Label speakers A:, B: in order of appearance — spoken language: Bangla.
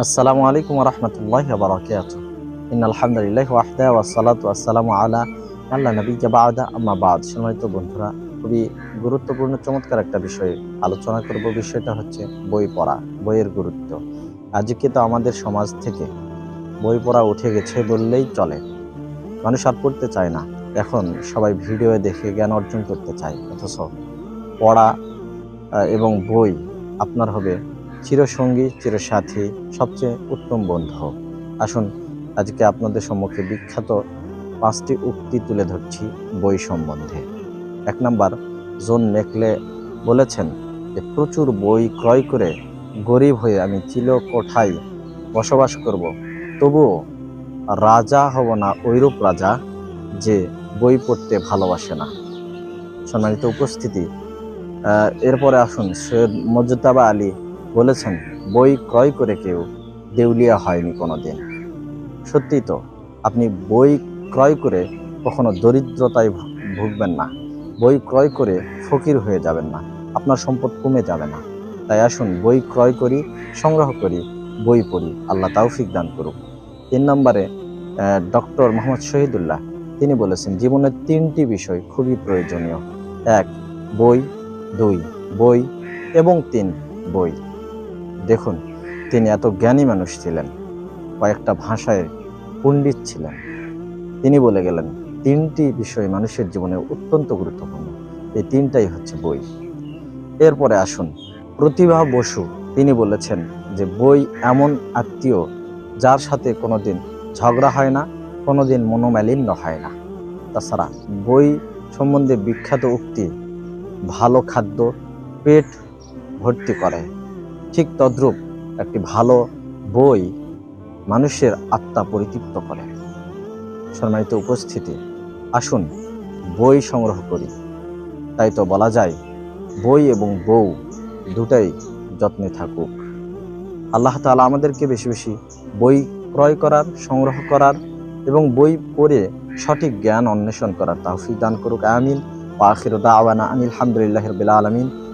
A: আসসালামু আলাইকুম রহমতুল্লাহ বারকাত ইন আলহামদুলিল্লাহ ওয়াহদা ওয়াসালাতু আসসালামু আলা আল্লাহ নবী বাদা, আম্মা বাদ। সম্মানিত বন্ধুরা, খুবই গুরুত্বপূর্ণ, চমৎকার একটা বিষয় আলোচনা করব। বিষয়টা হচ্ছে বই পড়া, বইয়ের গুরুত্ব। আজকে তো আমাদের সমাজ থেকে বই পড়া উঠে গেছে বললেই চলে। মানুষ আর পড়তে চায় না। এখন সবাই ভিডিও দেখে জ্ঞান অর্জন করতে চায়, অথচ পড়া এবং বই আপনার হবে চিরসঙ্গী, চিরসাথী, সবচেয়ে উত্তম বন্ধু। আসুন, আজকে আপনাদের সম্মুখে বিখ্যাত পাঁচটি উক্তি তুলে ধরছি বই সম্বন্ধে। এক নাম্বার, জোন মেকলে বলেছেন যে, প্রচুর বই ক্রয় করে গরিব হয়ে আমি চিল কোঠায় বসবাস করব। তবুও রাজা হব না ঐরূপ রাজা যে বই পড়তে ভালোবাসে না। সম্মানিত উপস্থিতি এরপরে আসুন, সৈয়দ মজতাবা আলী বলেছেন, বই ক্রয় করে কেউ দেউলিয়া হয়নি কোনো দিন সত্যি তো, আপনি বই ক্রয় করে কখনো দরিদ্রতায় ভুগবেন না। বই ক্রয় করে ফকির হয়ে যাবেন না, আপনার সম্পদ কমে যাবে না। তাই আসুন, বই ক্রয় করি, সংগ্রহ করি, বই পড়ি, আল্লাহ তাওফিক দান করুক। তিন নম্বরে ডক্টর মোহাম্মদ শহীদুল্লাহ, তিনি বলেছেন জীবনের তিনটি বিষয় খুবই প্রয়োজনীয়। এক, বই, দুই, বই, এবং তিন, বই। দেখুন, তিনি এত জ্ঞানী মানুষ ছিলেন, কয়েকটা ভাষায় পণ্ডিত ছিলেন। তিনি বলে গেলেন, তিনটি বিষয় মানুষের জীবনে অত্যন্ত গুরুত্বপূর্ণ। এই তিনটাই হচ্ছে বই। এরপরে আসুন, প্রতিভা বসু, তিনি বলেছেন যে বই এমন আত্মীয় যার সাথে কোনো দিন ঝগড়া হয় না কোনো দিন মনোমালিন্য হয় না। তাছাড়া বই সম্বন্ধে বিখ্যাত উক্তি, ভালো খাদ্য, পেট ভর্তি করে। ঠিক তদ্রূপ একটি ভালো বই মানুষের আত্মা পরিতৃপ্ত করে। সম্মানিত উপস্থিতি, আসুন বই সংগ্রহ করি। তাই তো বলা যায়, বই এবং বউ দুটাই যত্নে থাকুক। আল্লাহ তাআলা আমাদেরকে বেশি বেশি বই ক্রয় করার, সংগ্রহ করার এবং বই পড়ে সঠিক জ্ঞান অন্বেষণ করার তাহফিক দান করুক। আমিন। আখির দাওয়ানা আনিল হামদুলিল্লাহ রবিল আলমিন।